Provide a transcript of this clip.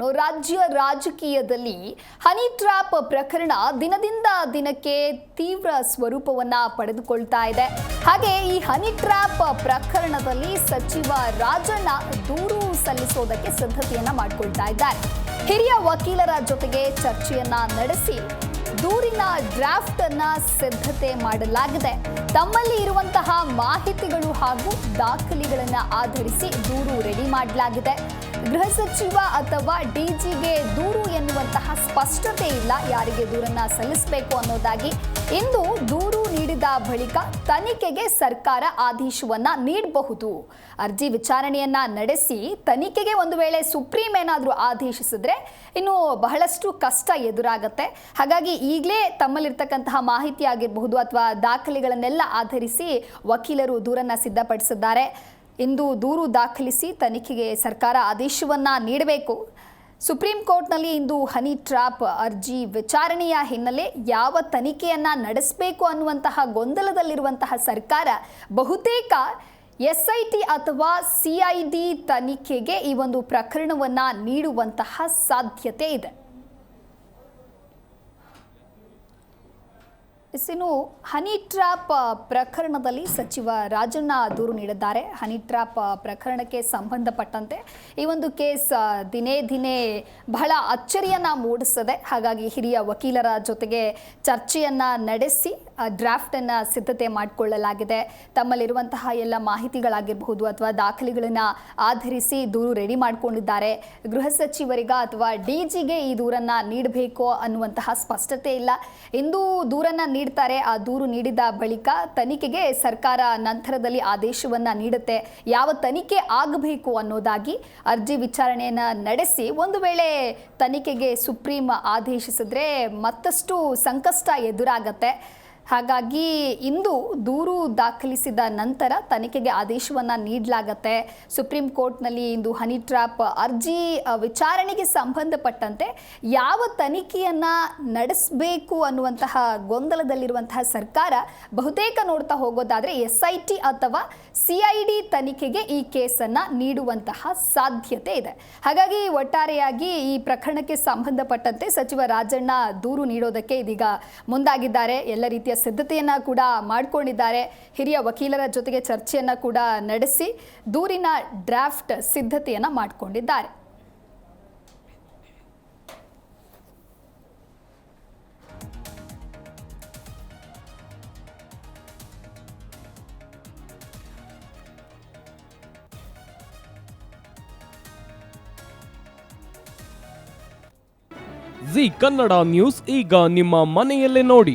ಇನ್ನು ರಾಜ್ಯ ರಾಜಕೀಯದಲ್ಲಿ ಹನಿ ಟ್ರ್ಯಾಪ್ ಪ್ರಕರಣ ದಿನದಿಂದ ದಿನಕ್ಕೆ ತೀವ್ರ ಸ್ವರೂಪವನ್ನ ಪಡೆದುಕೊಳ್ತಾ ಇದೆ. ಹಾಗೆ ಈ ಹನಿ ಟ್ರ್ಯಾಪ್ ಪ್ರಕರಣದಲ್ಲಿ ಸಚಿವ ರಾಜಣ್ಣ ದೂರು ಸಲ್ಲಿಸೋದಕ್ಕೆ ಸಿದ್ಧತೆಯನ್ನ ಮಾಡಿಕೊಳ್ತಾ ಇದ್ದಾರೆ. ಹಿರಿಯ ವಕೀಲರ ಜೊತೆಗೆ ಚರ್ಚೆಯನ್ನ ನಡೆಸಿ ದೂರಿನ ಡ್ರಾಫ್ಟ್ ಅನ್ನ ಸಿದ್ಧತೆ ಮಾಡಲಾಗಿದೆ. ತಮ್ಮಲ್ಲಿ ಇರುವಂತಹ ಮಾಹಿತಿಗಳು ಹಾಗೂ ದಾಖಲೆಗಳನ್ನ ಆಧರಿಸಿ ದೂರು ರೆಡಿ ಮಾಡಲಾಗಿದೆ. ಗೃಹ ಸಚಿವ ಅಥವಾ ಡಿಜಿಗೆ ದೂರು ಎನ್ನುವಂತಹ ಸ್ಪಷ್ಟತೆ ಇಲ್ಲ ಯಾರಿಗೆ ದೂರನ್ನ ಸಲ್ಲಿಸಬೇಕು ಅನ್ನೋದಾಗಿ ಇಂದು ದೂರು ನೀಡಿದ ಬಳಿಕ ತನಿಖೆಗೆ ಸರ್ಕಾರ ಆದೇಶವನ್ನ ನೀಡಬಹುದು. ಅರ್ಜಿ ವಿಚಾರಣೆಯನ್ನ ನಡೆಸಿ ತನಿಖೆಗೆ ಒಂದು ವೇಳೆ ಸುಪ್ರೀಂ ಏನಾದರೂ ಆದೇಶಿಸಿದ್ರೆ ಇನ್ನು ಬಹಳಷ್ಟು ಕಷ್ಟ ಎದುರಾಗತ್ತೆ. ಹಾಗಾಗಿ ಈಗಲೇ ತಮ್ಮಲ್ಲಿರ್ತಕ್ಕಂತಹ ಮಾಹಿತಿ ಆಗಿರಬಹುದು ಅಥವಾ ದಾಖಲೆಗಳನ್ನೆಲ್ಲ ಆಧರಿಸಿ ವಕೀಲರು ದೂರನ್ನ ಸಿದ್ಧಪಡಿಸಿದ್ದಾರೆ. ಇಂದು ದೂರು ದಾಖಲಿಸಿ ತನಿಖೆಗೆ ಸರ್ಕಾರ ಆದೇಶವನ್ನ ನೀಡಬೇಕು. ಸುಪ್ರೀಂ ಕೋರ್ಟ್ನಲ್ಲಿ ಇಂದು ಹನಿ ಟ್ರಾಪ್ ಅರ್ಜಿ ವಿಚಾರಣೆಯ ಹಿನ್ನೆಲೆ ಯಾವ ತನಿಖೆಯನ್ನು ನಡೆಸಬೇಕು ಅನ್ನುವಂತಹ ಗೊಂದಲದಲ್ಲಿರುವಂತಹ ಸರ್ಕಾರ ಬಹುತೇಕ ಎಸ್ ಐ ಟಿ ಅಥವಾ ಸಿ ಐ ಡಿ ತನಿಖೆಗೆ ಈ ಒಂದು ಪ್ರಕರಣವನ್ನ ನೀಡುವಂತಹ ಸಾಧ್ಯತೆ ಇದೆ ಎಸ್, ಇನ್ನು ಹನಿ ಟ್ರ್ಯಾಪ್ ಪ್ರಕರಣದಲ್ಲಿ ಸಚಿವ ರಾಜಣ್ಣ ದೂರು ನೀಡಿದ್ದಾರೆ. ಹನಿ ಟ್ರ್ಯಾಪ್ ಪ್ರಕರಣಕ್ಕೆ ಸಂಬಂಧಪಟ್ಟಂತೆ ಈ ಒಂದು ಕೇಸ್ ದಿನೇ ದಿನೇ ಬಹಳ ಅಚ್ಚರಿಯನ್ನ ಮೂಡಿಸದೆ ಹಾಗಾಗಿ ಹಿರಿಯ ವಕೀಲರ ಜೊತೆಗೆ ಚರ್ಚೆಯನ್ನ ನಡೆಸಿ ಆ, ಡ್ರಾಫ್ಟ್ ಅನ್ನ ಸಿದ್ಧತೆ ಮಾಡಿಕೊಳ್ಳಲಾಗಿದೆ. ತಮ್ಮಲ್ಲಿರುವಂತಹ ಎಲ್ಲ ಮಾಹಿತಿಗಳಾಗಿರಬಹುದು ಅಥವಾ ದಾಖಲೆಗಳನ್ನ ಆಧರಿಸಿ ದೂರು ರೆಡಿ ಮಾಡಿಕೊಂಡಿದ್ದಾರೆ. ಗೃಹ ಸಚಿವರಿಗ ಅಥವಾ ಡಿಜಿಗೆ ಈ ದೂರನ್ನ ನೀಡಬೇಕು ಅನ್ನುವಂತಹ ಸ್ಪಷ್ಟತೆ ಇಲ್ಲ. ಎಂದು ದೂರನ್ನ ನೀಡ್ತಾರೆ ಆ ದೂರು ನೀಡಿದ ಬಳಿಕ ತನಿಖೆಗೆ ಸರ್ಕಾರ ನಂತರದಲ್ಲಿ ಆದೇಶವನ್ನ ನೀಡುತ್ತೆ. ಯಾವ ತನಿಖೆ ಆಗಬೇಕು ಅನ್ನೋದಾಗಿ ಅರ್ಜಿ ವಿಚಾರಣೆಯನ್ನ ನಡೆಸಿ ಒಂದು ವೇಳೆ ತನಿಖೆಗೆ ಸುಪ್ರೀಂ ಆದೇಶಿಸಿದ್ರೆ ಮತ್ತಷ್ಟು ಸಂಕಷ್ಟ ಎದುರಾಗತ್ತೆ. ಹಾಗಾಗಿ ಇಂದು ದೂರು ದಾಖಲಿಸಿದ ನಂತರ ತನಿಖೆಗೆ ಆದೇಶವನ್ನ ನೀಡಲಾಗತ್ತೆ. ಸುಪ್ರೀಂ ಕೋರ್ಟ್ನಲ್ಲಿ ಇಂದು ಹನಿ ಟ್ರಾಪ್ ಅರ್ಜಿ ವಿಚಾರಣೆಗೆ ಸಂಬಂಧಪಟ್ಟಂತೆ ಯಾವ ತನಿಖೆಯನ್ನು ನಡೆಸಬೇಕು ಅನ್ನುವಂತಹ ಗೊಂದಲದಲ್ಲಿರುವಂತಹ ಸರ್ಕಾರ ಬಹುತೇಕ ನೋಡ್ತಾ ಹೋಗೋದಾದರೆ ಎಸ್ ಐ ಟಿ ಅಥವಾ ಸಿ ಐ ತನಿಖೆಗೆ ಈ ಕೇಸನ್ನು ನೀಡುವಂತಹ ಸಾಧ್ಯತೆ ಇದೆ. ಹಾಗಾಗಿ ಒಟ್ಟಾರೆಯಾಗಿ ಈ ಪ್ರಕರಣಕ್ಕೆ ಸಂಬಂಧಪಟ್ಟಂತೆ ಸಚಿವ ರಾಜಣ್ಣ ದೂರು ನೀಡೋದಕ್ಕೆ ಇದೀಗ ಮುಂದಾಗಿದ್ದಾರೆ. ಎಲ್ಲ ರೀತಿಯ ಸಿದ್ಧತೆಯನ್ನ ಕೂಡ ಮಾಡಿಕೊಂಡಿದ್ದಾರೆ. ಹಿರಿಯ ವಕೀಲರ ಜೊತೆಗೆ ಚರ್ಚೆಯನ್ನ ಕೂಡ ನಡೆಸಿ ದೂರಿನ ಡ್ರಾಫ್ಟ್ ಸಿದ್ಧತೆಯನ್ನ ಮಾಡಿಕೊಂಡಿದ್ದಾರೆ. ಜಿ ಕನ್ನಡ ನ್ಯೂಸ್ ಈಗ ನಿಮ್ಮ ಮನೆಯಲ್ಲೇ ನೋಡಿ.